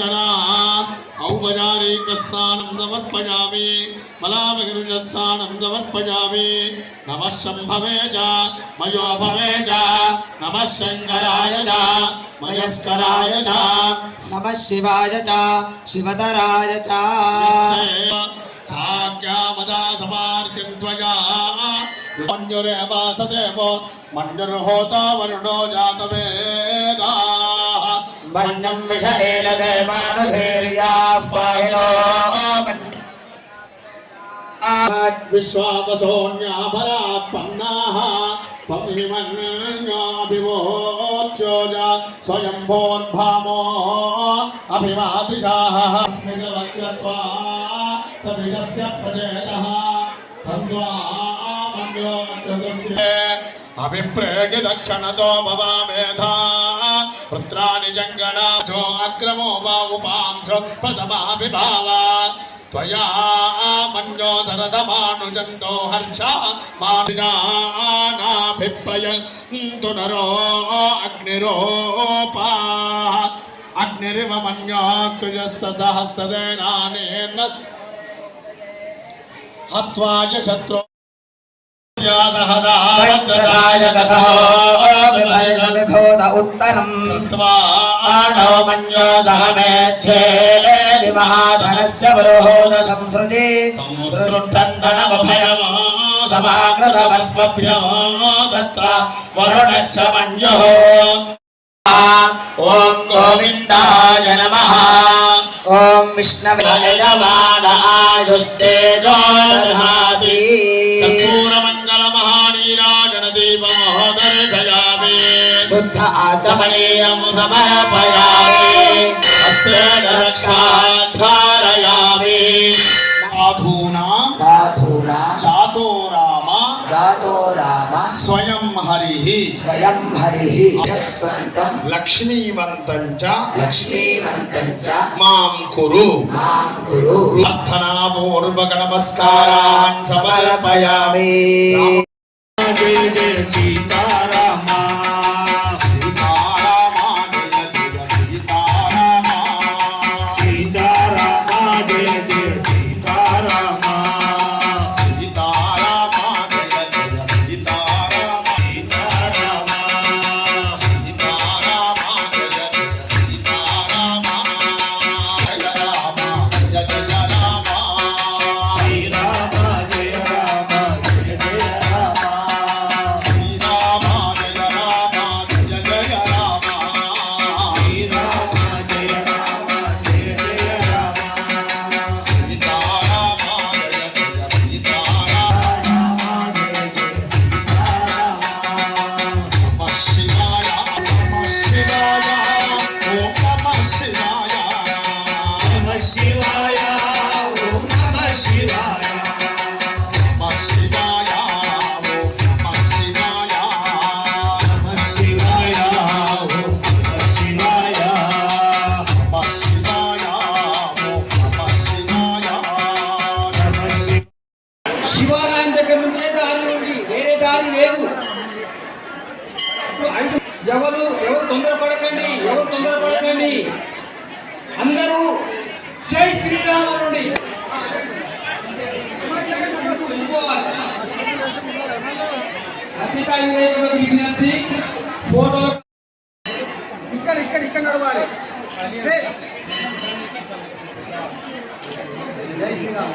जनाः। औपचारिकस्थानं समर्पयामि मलामगरुजस्थानं समर्पयामि नमः शम्भवे च। मयोभवे च। मयस्कराय च। शिवाय शिवतराय च। साख्यामदा समार्जं त्वया मञ्जुरेवासदेवो। मञ्जुर्होता वरुणो जातवेदाः। वन्यम् विष एलदेवानुशीर्याः पाहिनो विश्वावसोऽन्यापरात्पन्नाः त्वमिमन्याभिमोच्योज स्वयम्भोद्भामो अभिमादिशाः स्मितवक्रत्वा तमिलस्य प्रजेतः तन्द्वा मन्यो अभिप्रेगिदक्षणतो भवामेधा। పుత్రాని జంగణాచో అగ్రమో వా ఉపాంశో ప్రథమాభిభావా त्वया मन्यो सरदमानुजन्तो हर्षा माभिप्लयन्तु नरो अग्निरोपाः अग्निरिव मन्यो तुजस्य सहस्रसेनानेन हत्वा च शत्रो విభూత ఉత్తరం ఆణో మన్యో సహ మేచ్ఛేది మహాధనస్య పురోహోద సంసృతి తత్ర వరుణశ్చ మన్యో ఓం గోవిందాయ నమ ఓం విష్ణవే కర్పూరమంగళ మహానీరాజన దీపమోదర్శయామి శుద్ధ ఆచమనీయం చమనీయం సమర్పయామి హస్తేన రక్షాధారయామి సాధూనా సాధూనా చాతో రామ జాతో రామ స్వయం హరి స్వయం హరి స్వంతం లక్ష్మీవంతం చ లక్ష్మీవంతం చ మాం కురు మాం కురు We did. దారి లేదు. ఎవరు ఎవరు తొందరపడకండి ఎవరు తొందరపడకండి. అందరూ జై శ్రీరామ నుండి పత్రికా విలేకరులకు విజ్ఞప్తి ఫోటోలు ఇక్కడ ఇక్కడ ఇక్కడ నడవాలి. జై శ్రీరామ్.